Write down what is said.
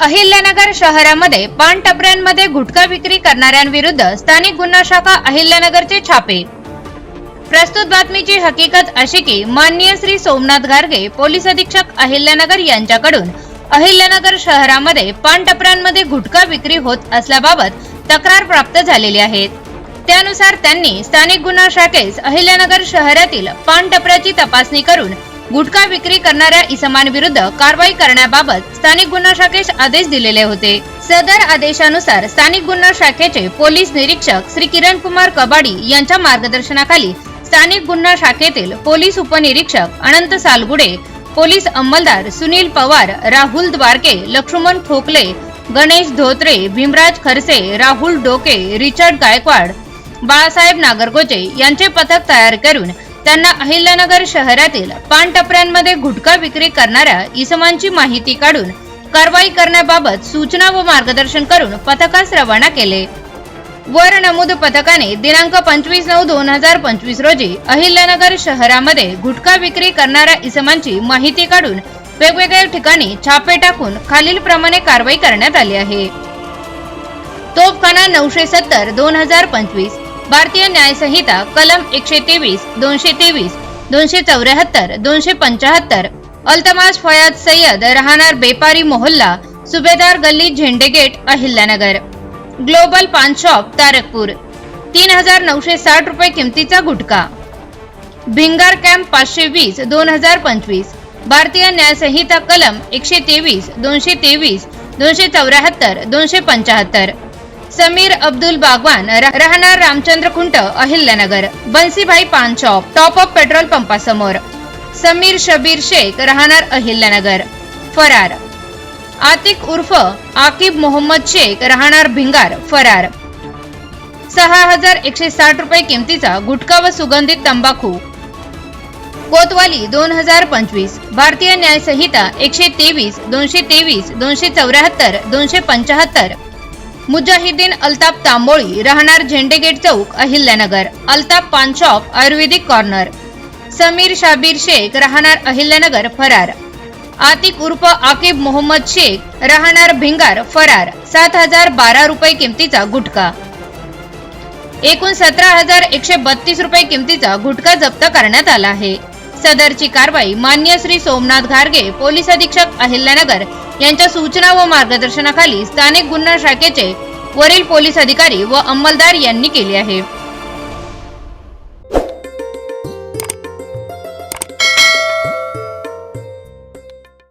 अहिल्यानगर शहरामध्ये पान टपऱ्यांमध्ये गुटखा विक्री करणाऱ्यांविरुद्ध स्थानिक गुन्हा शाखा अहिल्यानगरचे छापे. प्रस्तुत बातमीची हकीकत अशी की माननीय श्री सोमनाथ गारगे पोलीस अधीक्षक अहिल्यानगर यांच्याकडून अहिल्यानगर शहरामध्ये पान टपऱ्यांमध्ये गुटखा विक्री होत असल्याबाबत तक्रार प्राप्त झालेली आहे त्यानुसार त्यांनी स्थानिक गुन्हा शाखेस अहिल्यानगर शहरातील पान टपऱ्याची तपासणी करून गुटखा विक्री करणाऱ्या इसमांविरुद्ध कारवाई करण्याबाबत स्थानिक गुन्हा शाखेस आदेश दिलेले होते. सदर आदेशानुसार स्थानिक गुन्हा शाखेचे पोलीस निरीक्षक श्री किरण कुमार कबाडी यांच्या मार्गदर्शनाखाली स्थानिक गुन्हा शाखेतील पोलीस उपनिरीक्षक अनंत सालगुडे पोलीस अंमलदार सुनील पवार राहुल द्वारके लक्ष्मण खोकले गणेश धोत्रे भीमराज खरसे राहुल डोके रिचर्ड गायकवाड बाळासाहेब नागरगोजे यांचे पथक तयार करून त्यांना अहिल्यानगर शहरातील पान टपऱ्यांमध्ये गुटखा विक्री करणाऱ्या इसमांची माहिती काढून कारवाई करण्याबाबत सूचना व मार्गदर्शन करून पथकास रवाना केले. वर नमूद पथकाने दिनांक पंचवीस नऊ दोन हजार पंचवीस रोजी अहिल्यानगर शहरामध्ये गुटखा विक्री करणाऱ्या इसमांची माहिती काढून वेगवेगळ्या ठिकाणी छापे टाकून खालीलप्रमाणे कारवाई करण्यात आली आहे. तोफखाना नऊशे सत्तर दोन हजार पंचवीस भारतीय न्यायसंहिता कलम एकशे तेवीस दोनशे तेवीस दोनशे चौऱ्याहत्तर दोनशे पंचाहत्तर अल्तमाज फयाज सय्यद राहणार बेपारी मोहल्ला सुभेदार गल्ली Zende gate Ahilyanagar. Global paan shop Tarakpur. तीन हजार नऊशे साठ रुपये किमतीचा गुटखा. भिंगार कॅम्प पाचशे वीस दोन हजार पंचवीस. भारतीय न्यायसंहिता कलम एकशे तेवीस दोनशे तेवीस दोनशे चौऱ्याहत्तर दोनशे पंचाहत्तर. समीर अब्दुल बागवान राहणार रामचंद्र खुंट Ahilyanagar. Bansibhai paan shop top of petrol पंपासमोर. Sameer Shabbir Shaikh राहणार अहिल्यानगर. फरार. आतिक उर्फ आकिब मोहम्मद शेख राहणार भिंगार फरार. सहा हजार एकशे साठ रुपये किमतीचा गुटखा व सुगंधित तंबाखू. कोतवाली दोन हजार पंचवीस. भारतीय न्याय संहिता एकशे तेवीस दोनशे तेवीस दोनशे चौऱ्याहत्तर दोनशे पंचाहत्तर. मुजाहिदीन अल्ताप तांबोळी राहणार झेंडेगेट चौक Ahilyanagar. Altaf paan shop ayurvedic corner. Samir Shabir Shaikh राहणार अहिल्यानगर फरार. आतिक उर्फ आकिब मोहम्मद शेख राहणार भिंगार फरार. सात हजार बारा रुपये किमतीचा गुटखा. एकूण सतरा हजार एकशे बत्तीस रुपये किमतीचा गुटखा जप्त करण्यात आला आहे. सदरची कारवाई मान्य श्री सोमनाथ घारगे पोलीस अधीक्षक अहिल्यानगर यांच्या सूचना व मार्गदर्शनाखाली स्थानिक गुन्हा शाखेचे वरील पोलीस अधिकारी व अंमलदार यांनी केली आहे.